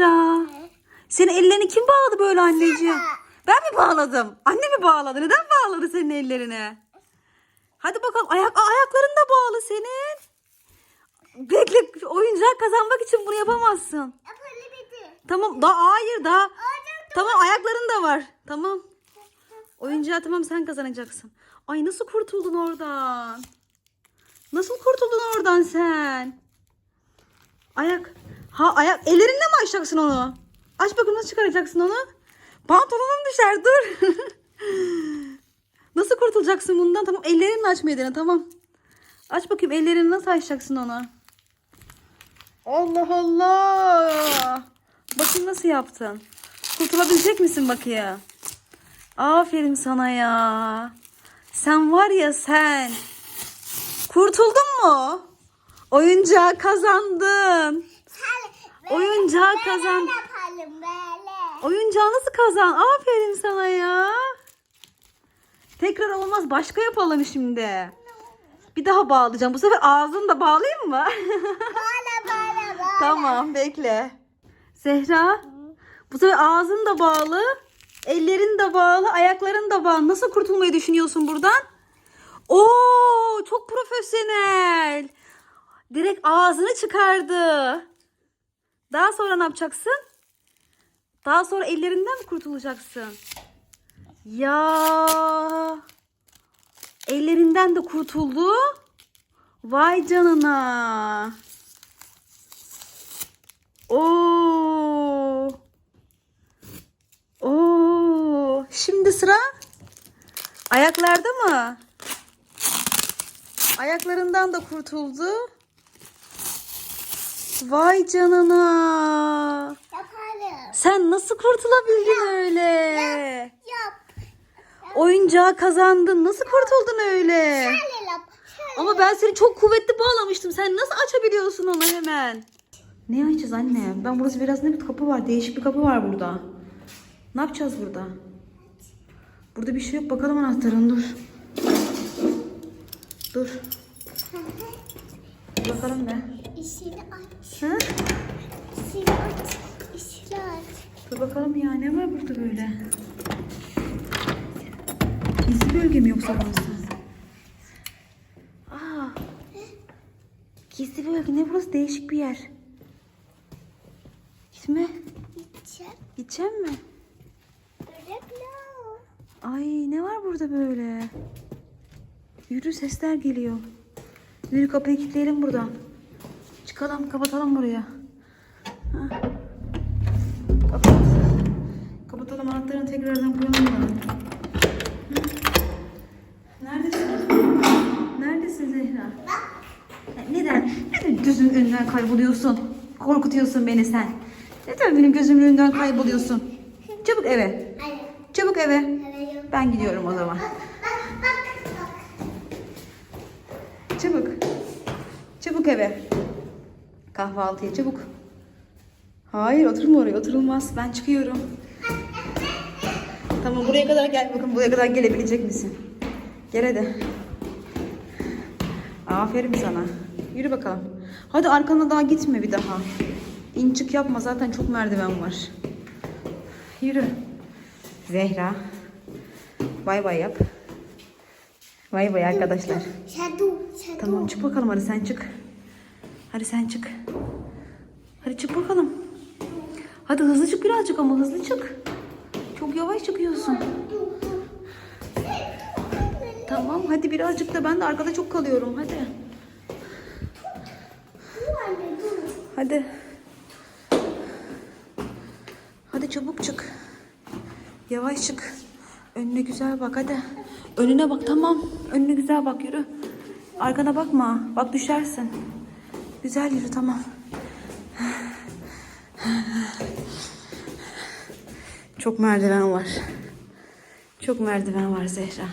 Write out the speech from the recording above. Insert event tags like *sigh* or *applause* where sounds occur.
Zehra. Senin ellerini kim bağladı böyle anneciğim? Ben mi bağladım? Anne mi bağladı? Neden bağladı senin ellerini? Hadi bakalım ayak ayakların da bağlı senin. Bekle oyuncak kazanmak için bunu yapamazsın. Tamam daha hayır daha. Tamam ayakların da var. Tamam. Oyuncağı tamam sen kazanacaksın. Ay nasıl kurtuldun oradan? Nasıl kurtuldun oradan sen? Ayak. Ha ayak. Ellerinle mi açacaksın onu? Aç bakalım nasıl çıkaracaksın onu? Pantolonun düşer dur. *laughs* nasıl kurtulacaksın bundan? Tamam ellerinle açmayı dene tamam. Aç bakayım ellerini nasıl açacaksın ona? Allah Allah. Bakayım nasıl yaptın. Kurtulabilecek misin bakayım? Aferin sana ya. Sen var ya sen. Kurtuldun mu? Oyuncağı kazandın. Oyuncağı kazan. Yapalım böyle. Oyuncağı nasıl kazan? Aferin sana ya. Tekrar olmaz. Başka yapalım şimdi. Bir daha bağlayacağım. Bu sefer ağzını da bağlayayım mı? Böyle böyle böyle. tamam bekle. Zehra. Bu sefer ağzın da bağlı. Ellerin de bağlı. Ayakların da bağlı. Nasıl kurtulmayı düşünüyorsun buradan? Oo çok profesyonel. Direkt ağzını çıkardı. Daha sonra ne yapacaksın? Daha sonra ellerinden mi kurtulacaksın? Ya. Ellerinden de kurtuldu. Vay canına. Oo. Oo. Şimdi sıra ayaklarda mı? Ayaklarından da kurtuldu. Vay canına. Yapalım. Sen nasıl kurtulabildin öyle? Yap. Oyuncağı kazandın. Nasıl kurtuldun öyle? Şöyle yap. Şöyle. Ama ben seni çok kuvvetli bağlamıştım. Sen nasıl açabiliyorsun onu hemen? Ne açacağız anne? Ben burası biraz ne bir kapı var. Değişik bir kapı var burada. Ne yapacağız burada? Burada bir şey yok. Bakalım anahtarın dur. Dur. Bakalım ne? İşini aç. Hı? İşini aç. İşini aç. Dur bakalım ya ne var burada böyle? Gizli bölge mi yoksa burası? Aa. Gizli bölge ne burası değişik bir yer. Gitme. İçer. Gideceğim mi? Ay ne var burada böyle? Yürü sesler geliyor. Yürü kapıyı kilitleyelim buradan. Çıkalım kapatalım buraya. Kapatalım anahtarını tekrardan koyalım. Hı. Neredesin? Neredesin Zehra? Ya Neden? Neden gözümün önünden kayboluyorsun? Korkutuyorsun beni sen. Neden benim gözümün önünden kayboluyorsun? Çabuk eve. Çabuk eve. Ben gidiyorum o zaman. Çabuk. Çabuk eve. Kahvaltıya çabuk. Hayır oturma oraya oturulmaz. Ben çıkıyorum. Tamam buraya kadar gel. Bakın buraya kadar gelebilecek misin? Gel hadi. Aferin sana. Yürü bakalım. Hadi arkana daha gitme bir daha. İn çık yapma zaten çok merdiven var. Yürü. Zehra. Bay bay yap. Bay bay arkadaşlar. Tamam çık bakalım hadi sen çık. Hadi sen çık. Hadi çık bakalım. Hadi hızlı çık birazcık ama hızlı çık. Çok yavaş çıkıyorsun. Tamam hadi birazcık da ben de arkada çok kalıyorum hadi. Hadi. Hadi çabuk çık. Yavaş çık. Önüne güzel bak hadi. Önüne bak tamam. Önüne güzel bak yürü. Arkana bakma. Bak düşersin. Güzel yürü tamam. Çok merdiven var. Çok merdiven var Zehra.